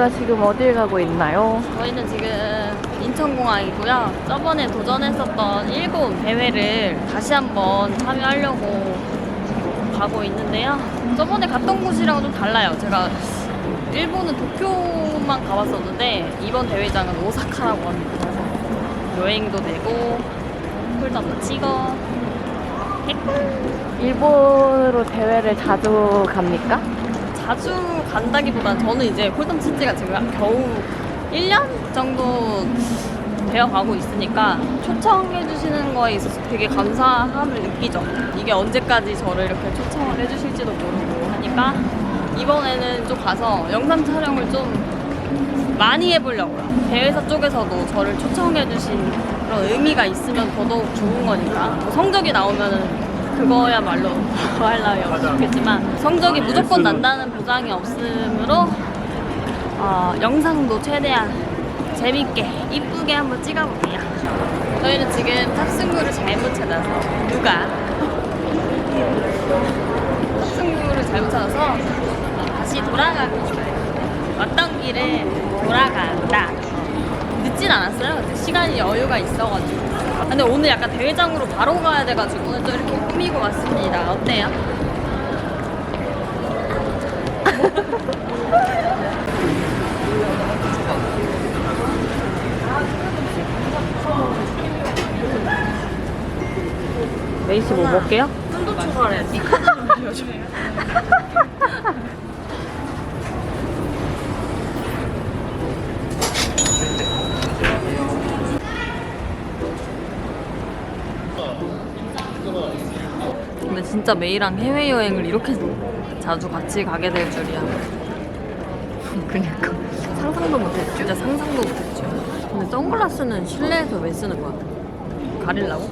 저희가 지금 어딜 가고 있나요? 저희는 지금 인천공항이고요. 저번에 도전했었던 일본 대회를 다시 한번 참여하려고 가고 있는데요. 저번에 갔던 곳이랑은 좀 달라요. 제가 일본은 도쿄만 가봤었는데 이번 대회장은 오사카라고 합니다. 그래서 여행도 되고 꿀잠도 치고 일본으로 대회를 자주 갑니까? 자주 간다기보단 저는 이제 홀덤 친 지가 지금 겨우 1년 정도 되어 가고 있으니까 초청해 주시는 거에 있어서 되게 감사함을 느끼죠. 이게 언제까지 저를 이렇게 초청을 해 주실지도 모르고 하니까 이번에는 좀 가서 영상 촬영을 좀 많이 해보려고요. 대회사 쪽에서도 저를 초청해 주신 그런 의미가 있으면 더더욱 좋은 거니까 뭐 성적이 나오면은 그거야말로 더할나위 없겠지만 성적이 무조건 난다는 보장이 없으므로 어, 영상도 최대한 재밌게 이쁘게 한번 찍어볼게요. 저희는 지금 탑승구를 잘못 찾아서 누가 탑승구를 잘못 찾아서 다시 돌아가고 있어요. 왔던 길에 돌아간다. 늦진 않았어요. 근데 시간이 여유가 있어가지고. 근데 오늘 약간 대회장으로 바로 가야 돼가지고 오늘 좀 이렇게 꾸미고 왔습니다. 어때요? 메이씨 뭐 먹게요? 순도 초과해야지. 근데 진짜 메이랑 해외여행을 이렇게 자주 같이 가게 될 줄이야. 그니까. 상상도 못했죠. 진짜 상상도 못했죠. 근데 선글라스는 실내에서 왜 쓰는 거야? 가리려고?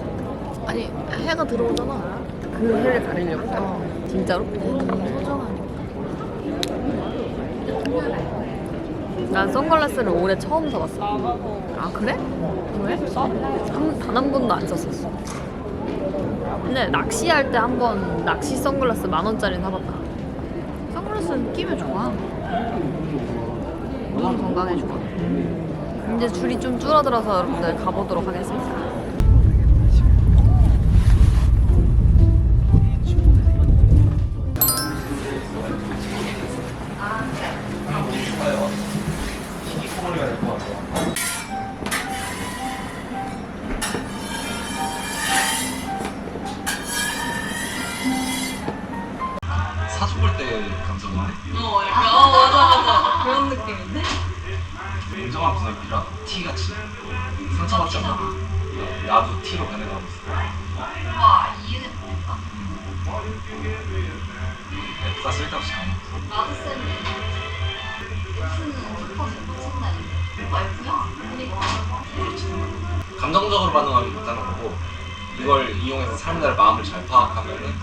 아니 해가 들어오잖아. 그 해를 가리려고? 진짜로? 소중하니까. 난 선글라스를 올해 처음 사봤어. 아 그래? 왜? 단 한 번도 안 썼었어. 근데 낚시할 때 한 번 낚시 선글라스 만 원짜리 사봤다. 선글라스는 끼면 좋아. 눈 건강에 좋아. 이제 줄이 좀 줄어들어서 여러분들 가보도록 하겠습니다. 볼 때 감성인데 어, 약간, 어, 맞아, 맞아. 그런 느낌인데? 인정한 분위기라 티같이 상처받지 않아 나도 티로 변해가고 있어 와, 이해됐다. F가 쓸데없이 강해 나도 쌤. F는 슈퍼 제품 쓴다는데. 오빠 F야? 그니까. 감정적으로 반응하면 못하는 거고 이걸 이용해서 사람들의 마음을 잘 파악하면은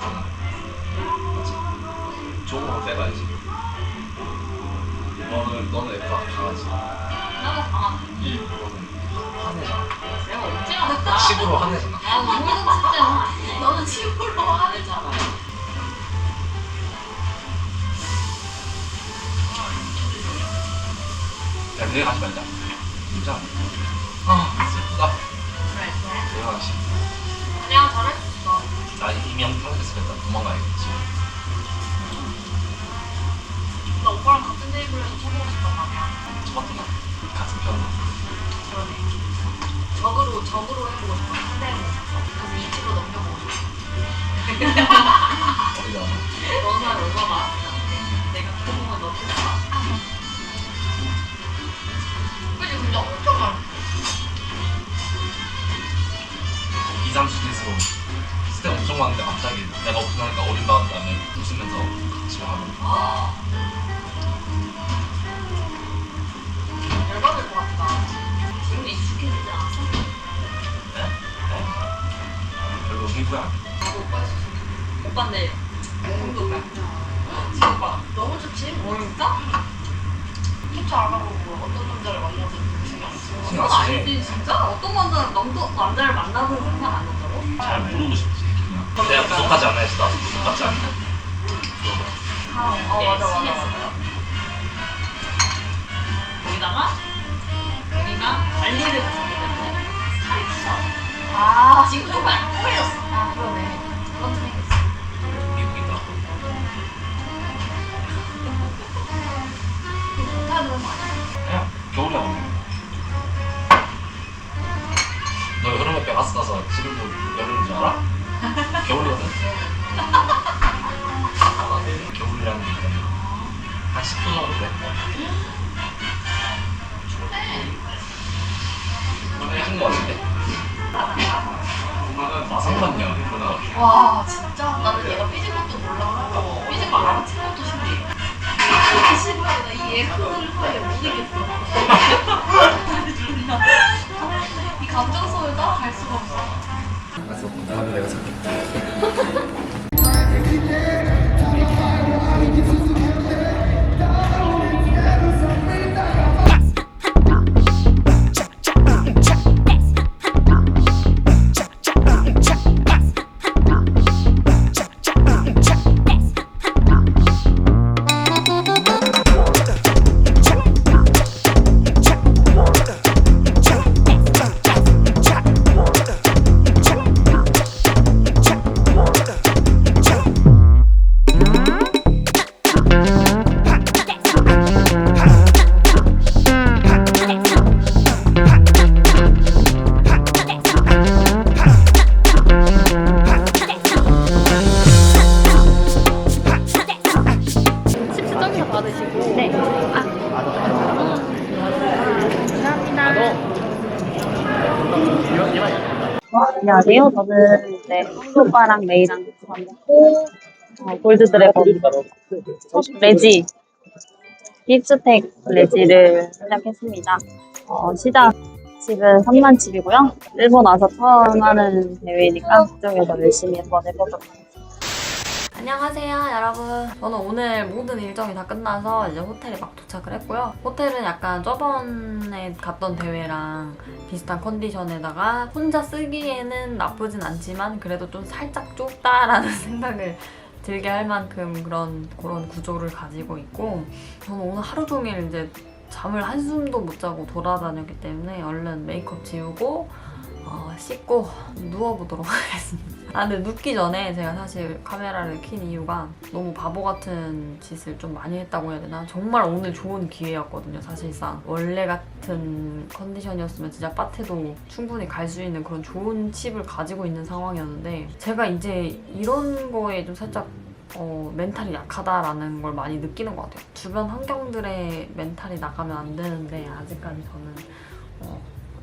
좋은 거 빼가야지 너는 너는 F가 강하지 나도 강하다. 이 너는 화내잖아 내가 언제 강했다? 칩으로 화내잖아 아, 운동 진짜. 너는 칩으로 하잖아. 야 내일 가지 말자 진짜 아 슬프다 내가 가시 내가 잘했어. 나 이미 영탕했으니까 도망가야겠지 나 오빠랑 같은 테이블에서 처먹고 싶단 말이야. 처봤구나 같은 편으로 그러네. 적으로, 적으로 해보고 싶어. 상대로. 그래서 이치로 넘겨보고 싶어. 내가 너. 그치, 근데 엄청 많아. 2, 30대에서 스텝 엄청 많은데 갑자기 내가 오픈하니까 어린다는 다음에 웃으면서 같이 하고 열받을 것 같다. 지금 익숙해지지 않았어? 별로 흥분 안 해. 나도 오빠 했었어. 오빠인데, 공도 오빠. 진짜 오빠. 너무 좋지? 뭐, 진짜? 진짜 알아보고 어떤 남자를 만나서 그렇게 신경 안 써. 신경 그건 안 쓰지. 아니지, 진짜? 어떤 남자를, 남자, 남자를 만나서 생각 안 한다고? 잘 모르고 싶지 그냥 내가 부족하지 않아 나도 부족하지 않아 아, 어, 맞아, 맞아, 맞아. 관리를. 아, 지금 조금 안. 아 그러네. 미국이다. 그냥 겨울에 오는 너 여름에 베가스 가서 지금도 여름인 줄 알아? 겨울이거든. 겨울이라는 게한 10도 정도 돼. 춥네. 마상관녀 그거 와 진짜 나는 얘가 삐진 것도 몰랐고 삐진 거 알아챈 것도 신기해. 이 시부에 나이 예쁜 사이에 못 이겠어. 이 감정선을 따라갈 수가 없어. 그래서 다음에 내가 살게. 안녕하세요. 저는 이제 오빠랑 메이랑 같이 먹고 어, 골드 드래곤 레지 힙스텍 레지를 시작했습니다. 어, 시작 집은 3만 칩이고요. 일본 와서 처음 하는 대회니까 그쪽에서 열심히 한번 해보도록 하겠습니다. 안녕하세요, 여러분. 저는 오늘 모든 일정이 다 끝나서 이제 호텔에 막 도착을 했고요. 호텔은 약간 저번에 갔던 대회랑 비슷한 컨디션에다가 혼자 쓰기에는 나쁘진 않지만 그래도 좀 살짝 좁다라는 생각을 들게 할 만큼 그런 그런 구조를 가지고 있고 저는 오늘 하루 종일 이제 잠을 한숨도 못 자고 돌아다녔기 때문에 얼른 메이크업 지우고 어, 씻고 누워보도록 하겠습니다. 아, 근데 눕기 전에 제가 사실 카메라를 킨 이유가 너무 바보 같은 짓을 좀 많이 했다고 해야 되나? 정말 오늘 좋은 기회였거든요, 사실상. 원래 같은 컨디션이었으면 진짜 빠테도 충분히 갈 수 있는 그런 좋은 칩을 가지고 있는 상황이었는데 제가 이제 이런 거에 좀 살짝 어, 멘탈이 약하다라는 걸 많이 느끼는 것 같아요. 주변 환경들의 멘탈이 나가면 안 되는데 아직까지 저는 어,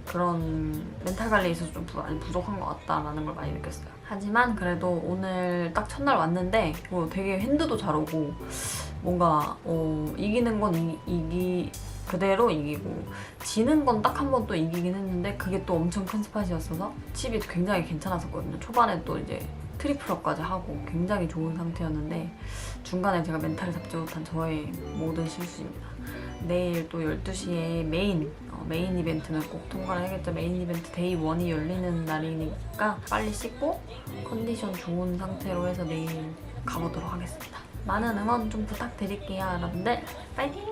그런 멘탈 관리에 있어서 좀 부- 많이 부족한 것 같다라는 걸 많이 느꼈어요. 하지만 그래도 오늘 딱 첫날 왔는데 어, 되게 핸드도 잘 오고 뭔가 어, 이기는 건 이, 이기 그대로 이기고 지는 건 딱 한 번 또 이기긴 했는데 그게 또 엄청 큰 스팟이었어서 칩이 굉장히 괜찮았었거든요. 초반에 또 이제 트리플업까지 하고 굉장히 좋은 상태였는데 중간에 제가 멘탈을 잡지 못한 저의 모든 실수입니다. 내일 또 12시에 메인 어, 메인 이벤트는 꼭 통과를 해야겠죠. 메인 이벤트 데이 1이 열리는 날이니까 빨리 씻고 컨디션 좋은 상태로 해서 내일 가보도록 하겠습니다. 많은 응원 좀 부탁드릴게요, 여러분들. 파이팅!